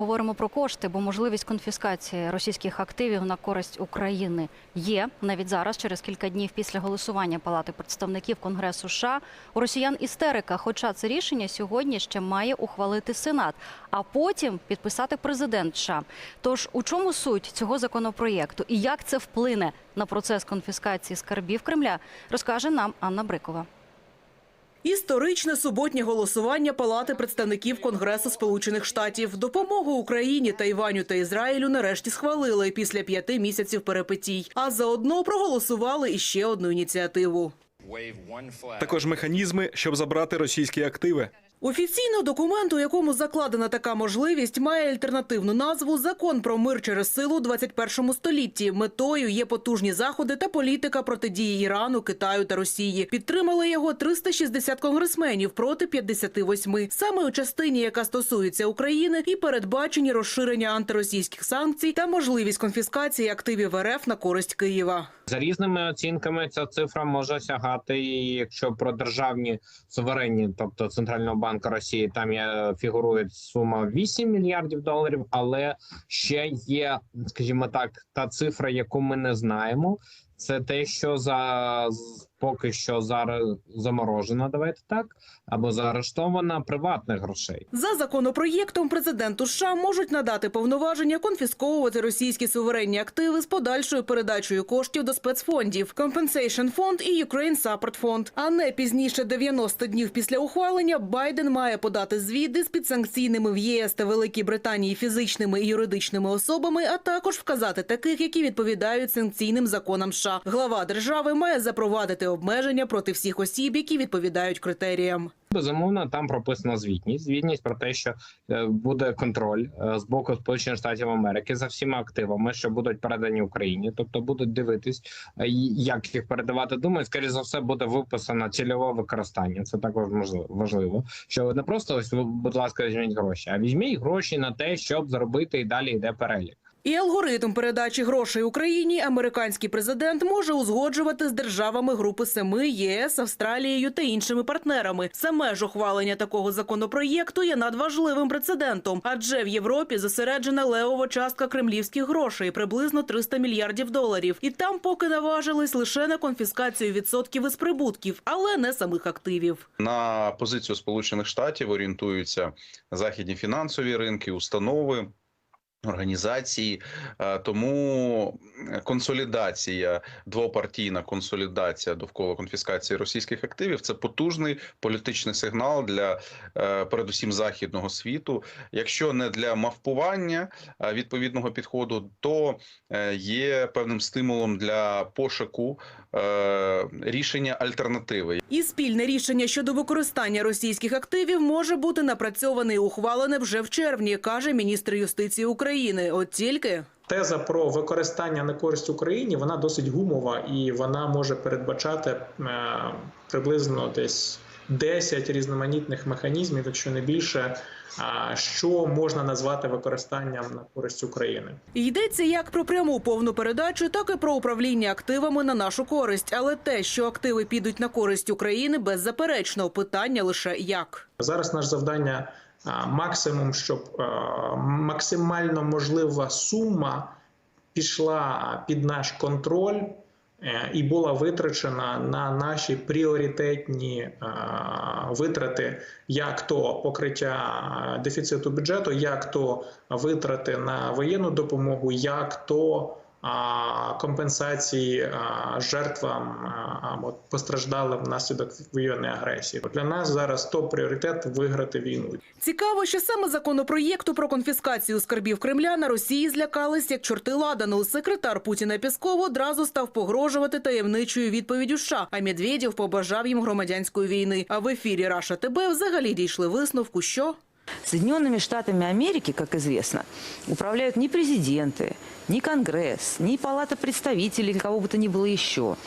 Говоримо про кошти, бо можливість конфіскації російських активів на користь України є навіть зараз, через кілька днів після голосування Палати представників Конгресу США. У росіян істерика. Хоча це рішення сьогодні ще має ухвалити Сенат, а потім підписати президент США. Тож у чому суть цього законопроєкту і як це вплине на процес конфіскації скарбів Кремля, розкаже нам Анна Брикова. Історичне суботнє голосування Палати представників Конгресу Сполучених Штатів. Допомогу Україні, Тайваню та Ізраїлю нарешті схвалили після п'яти місяців перепитій. А заодно проголосували іще одну ініціативу. Також механізми, щоб забрати російські активи. Офіційно документ, у якому закладена така можливість, має альтернативну назву Закон про мир через силу у 21 столітті. Метою є потужні заходи та політика протидії Ірану, Китаю та Росії. Підтримали його 360 конгресменів проти 58. Саме у частині, яка стосується України, і передбачені розширення антиросійських санкцій та можливість конфіскації активів РФ на користь Києва. За різними оцінками, ця цифра може сягати, якщо про державні суверенні, тобто центрального банку Росії, там є фігурує сума 8 мільярдів доларів, але ще є, скажімо так, та цифра, яку ми не знаємо. Це те, що за поки що зараз заморожена, давайте так, або заарештована приватних грошей. За законопроєктом президенту США можуть надати повноваження конфісковувати російські суверенні активи з подальшою передачею коштів до спецфондів Compensation Fund і Ukraine Support Fund. А не пізніше 90 днів після ухвалення Байден має подати звіти з підсанкційними в ЄС та Великій Британії фізичними і юридичними особами, а також вказати таких, які відповідають санкційним законам США. Глава держави має запровадити обмеження проти всіх осіб, які відповідають критеріям. Безумовно, там прописана звітність. Звітність про те, що е, буде контроль е, з боку Сполучених Штатів Америки за всіма активами, що будуть передані Україні, тобто будуть дивитись, е, як їх передавати. Думаю, скоріше за все буде виписано цільове використання. Це також важливо. Що не просто ось, будь ласка, візьміть гроші, а візьміть гроші на те, щоб зробити і далі йде перелік. І алгоритм передачі грошей Україні американський президент може узгоджувати з державами Групи Семи, ЄС, Австралією та іншими партнерами. Саме ж ухвалення такого законопроєкту є надважливим прецедентом, адже в Європі зосереджена левова частка кремлівських грошей, приблизно 300 мільярдів доларів. І там поки наважились лише на конфіскацію відсотків із прибутків, але не самих активів. На позицію Сполучених Штатів орієнтуються західні фінансові ринки, установи. Організації Е, тому консолідація, двопартійна консолідація довкола конфіскації російських активів це потужний політичний сигнал для е, передусім західного світу. Якщо не для мавпування е, відповідного підходу, то є певним стимулом для пошуку рішення альтернативи. І спільне рішення щодо використання російських активів може бути напрацьоване і ухвалене вже в червні, каже міністр юстиції України. От тільки Теза про використання на користь Україні вона досить гумова і вона може передбачати е, приблизно десь 10 різноманітних механізмів, якщо не більше, що можна назвати використанням на користь України. Йдеться як про пряму повну передачу, так і про управління активами на нашу користь. Але те, що активи підуть на користь України, беззаперечно питання лише як. Зараз наше завдання максимум, щоб максимально можлива сума пішла під наш контроль е, і була витрачена на наші пріоритетні витрати, як то покриття дефіциту бюджету, як то витрати на воєнну допомогу, як то компенсації жертвам або постраждалим внаслідок воєнної агресії. Для нас зараз топ пріоритет виграти війну. Цікаво, що саме законопроєкту про конфіскацію скарбів Кремля на Росії злякались як чорти ладану. Секретар Путіна Пісков одразу став погрожувати таємничою відповіддю США. А Медведєв побажав їм громадянської війни. А в ефірі Раша ТБ взагалі дійшли висновку, що Соединенными Штатами Америки, как известно, управляют не президенты, не Конгресс, не Палата представителей, или кого бы то ни было еще.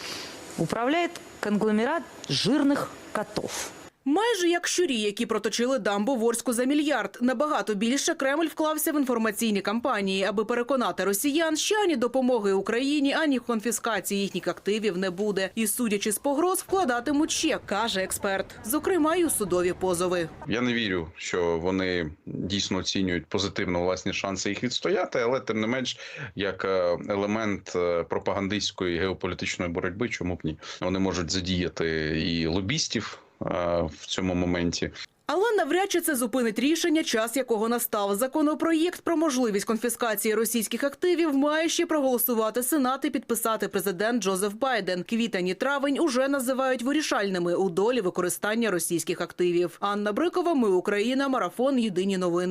Управляет конгломерат жирных котов. Майже як щурі, які проточили дамбу в Орську за мільярд. Набагато більше Кремль вклався в інформаційні кампанії, аби переконати росіян, що ані допомоги Україні, ані конфіскації їхніх активів не буде. І, судячи з погроз, вкладатимуть ще, каже експерт. Зокрема, й у судові позови. Я не вірю, що вони дійсно оцінюють позитивно власні шанси їх відстояти, але тим не менш, як е, елемент е, пропагандистської геополітичної боротьби, чому б ні, вони можуть задіяти і лобістів в цьому моменті. Але навряд чи це зупинить рішення, час якого настав. Законопроєкт про можливість конфіскації російських активів має ще проголосувати Сенат і підписати президент Джозеф Байден. Квітень і травень уже називають вирішальними у долі використання російських активів. Анна Брикова, ми Україна, марафон. Єдині новини.